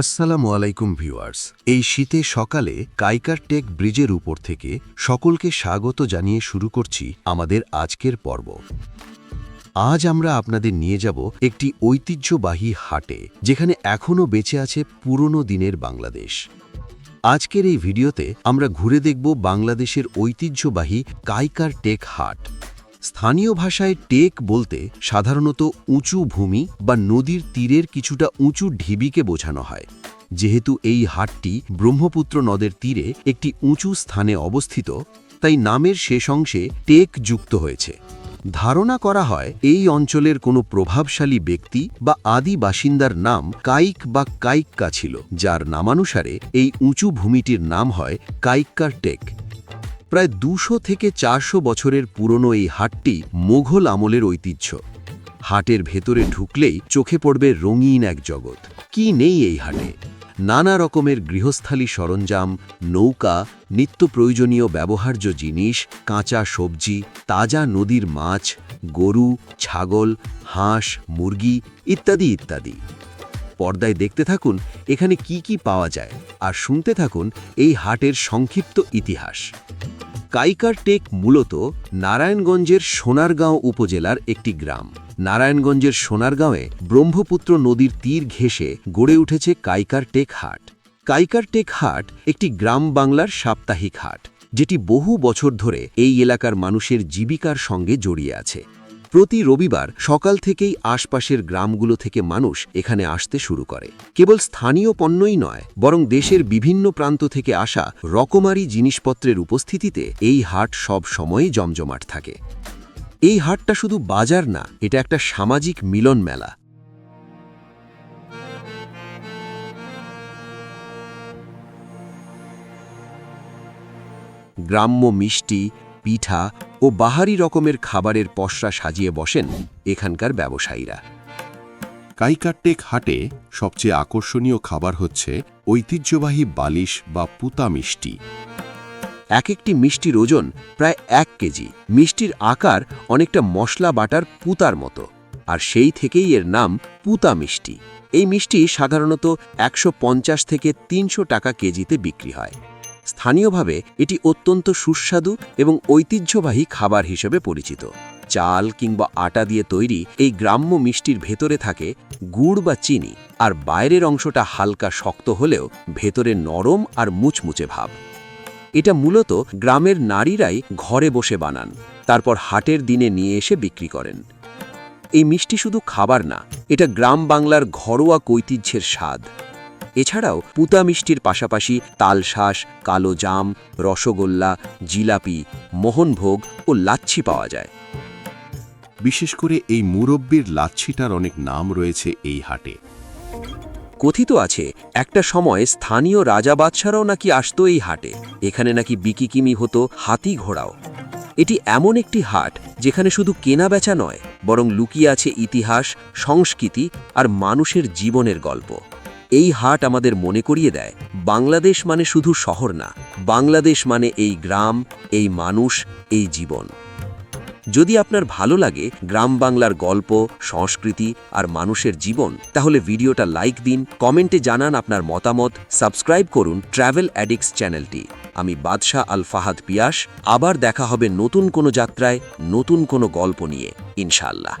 আসসালামু আলাইকুম ভিউয়ার্স। এই শীতে সকালে কাইকার টেক ব্রিজের উপর থেকে সকলকে স্বাগত জানিয়ে শুরু করছি আমাদের আজকের পর্ব। আজ আমরা আপনাদের নিয়ে যাব একটি ঐতিহ্যবাহী হাটে, যেখানে এখনও বেঁচে আছে পুরনো দিনের বাংলাদেশ। আজকের এই ভিডিওতে আমরা ঘুরে দেখব বাংলাদেশের ঐতিহ্যবাহী কাইকার টেক হাট। স্থানীয় ভাষায় টেক বলতে সাধারণত উঁচু ভূমি বা নদীর তীরের কিছুটা উঁচু ঢিবিকে বোঝানো হয়। যেহেতু এই হাটটি ব্রহ্মপুত্র নদের তীরে একটি উঁচু স্থানে অবস্থিত, তাই নামের শেষ অংশে টেক যুক্ত হয়েছে। ধারণা করা হয় এই অঞ্চলের কোনো প্রভাবশালী ব্যক্তি বা আদি বাসিন্দার নাম কাইক বা কাইক্কা ছিল, যার নামানুসারে এই উঁচু ভূমিটির নাম হয় কাইক্কার টেক। প্রায় দুশো থেকে চারশো বছরের পুরনো এই হাটটি মোঘল আমলের ঐতিহ্য। হাটের ভেতরে ঢুকলেই চোখে পড়বে রঙিন এক জগৎ। কি নেই এই হাটে? নানা রকমের গৃহস্থালী সরঞ্জাম, নৌকা, নিত্য প্রয়োজনীয় ব্যবহার্য জিনিস, কাঁচা সবজি, তাজা নদীর মাছ, গরু, ছাগল, হাঁস, মুরগি ইত্যাদি ইত্যাদি। পর্দায় দেখতে থাকুন এখানে কি কি পাওয়া যায়। আর শুনতে থাকুন এই হাটের সংক্ষিপ্ত ইতিহাস। কাইকার টেক মূলত নারায়ণগঞ্জের সোনারগাঁও উপজেলার একটি গ্রাম। নারায়ণগঞ্জের সোনারগাঁওয়ে ব্রহ্মপুত্র নদীর তীর ঘেঁষে গড়ে উঠেছে কাইকার টেক হাট। কাইকার টেক হাট একটি গ্রাম বাংলার সাপ্তাহিক হাট, যেটি বহু বছর ধরে এই এলাকার মানুষের জীবিকার সঙ্গে জড়িয়ে আছে। প্রতি রবিবার সকাল থেকেই আশপাশের গ্রামগুলো থেকে মানুষ এখানে আসতে শুরু করে। কেবল স্থানীয় পণ্যই নয়, বরং দেশের বিভিন্ন প্রান্ত থেকে আসা রকমারি জিনিসপত্রের উপস্থিতিতে এই হাট সব সময়ই জমজমাট থাকে। এই হাটটা শুধু বাজার না, এটা একটা সামাজিক মিলন মেলা। গ্রাম্য মিষ্টি পিঠা ও বাহারি রকমের খাবারের পসরা সাজিয়ে বসেন এখানকার ব্যবসায়ীরা। কাইকারটেক হাটে সবচেয়ে আকর্ষণীয় খাবার হচ্ছে ঐতিহ্যবাহী বালিশ বা পুতা মিষ্টি। এক একটি মিষ্টির ওজন প্রায় এক কেজি। মিষ্টির আকার অনেকটা মশলা বাটার পুতার মতো। আর সেই থেকেই এর নাম পুতা মিষ্টি। এই মিষ্টি সাধারণত একশো পঞ্চাশ থেকে তিনশো টাকা কেজিতে বিক্রি হয়। স্থানীয়ভাবে এটি অত্যন্ত সুস্বাদু এবং ঐতিহ্যবাহী খাবার হিসেবে পরিচিত। চাল কিংবা আটা দিয়ে তৈরি এই গ্রাম্য মিষ্টির ভেতরে থাকে গুড় বা চিনি, আর বাইরের অংশটা হালকা শক্ত হলেও ভেতরে নরম আর মুচমুচে ভাব। এটা মূলত গ্রামের নারীরাই ঘরে বসে বানান, তারপর হাটের দিনে নিয়ে এসে বিক্রি করেন। এই মিষ্টি শুধু খাবার না, এটা গ্রাম বাংলার ঘরোয়া কৈতিহ্যের স্বাদ। এছাড়াও পুতা মিষ্টির পাশাপাশি তালশাঁস কালো জাম রসগোল্লা জিলাপি মোহনভোগ ও লাচ্ছি পাওয়া যায়। বিশেষ করে এই মুরব্বির লাচ্ছিটার অনেক নাম রয়েছে এই হাটে। কথিত আছে একটা সময় স্থানীয় রাজা বাদশারাও নাকি আসতো এই হাটে। এখানে নাকি বিকিকিমি হতো হাতি ঘোড়াও। এটি এমন একটি হাট যেখানে শুধু কেনা বেচা নয় বরং লুকিয়ে আছে ইতিহাস সংস্কৃতি আর মানুষের জীবনের গল্প। এই হাট আমাদের মনে করিয়ে দেয়, বাংলাদেশ মানে শুধু শহর না, বাংলাদেশ মানে এই গ্রাম, এই মানুষ, এই জীবন। যদি আপনার ভালো লাগে গ্রাম বাংলার গল্প, সংস্কৃতি আর মানুষের জীবন, তাহলে ভিডিওটা লাইক দিন, কমেন্টে জানান আপনার মতামত, সাবস্ক্রাইব করুন ট্রাভেল অ্যাডিক্স চ্যানেলটি। আমি বাদশাহ আল ফাহাদ পিয়াস, আবার দেখা হবে নতুন কোনো যাত্রায়, নতুন কোনো গল্প নিয়ে ইনশাল্লাহ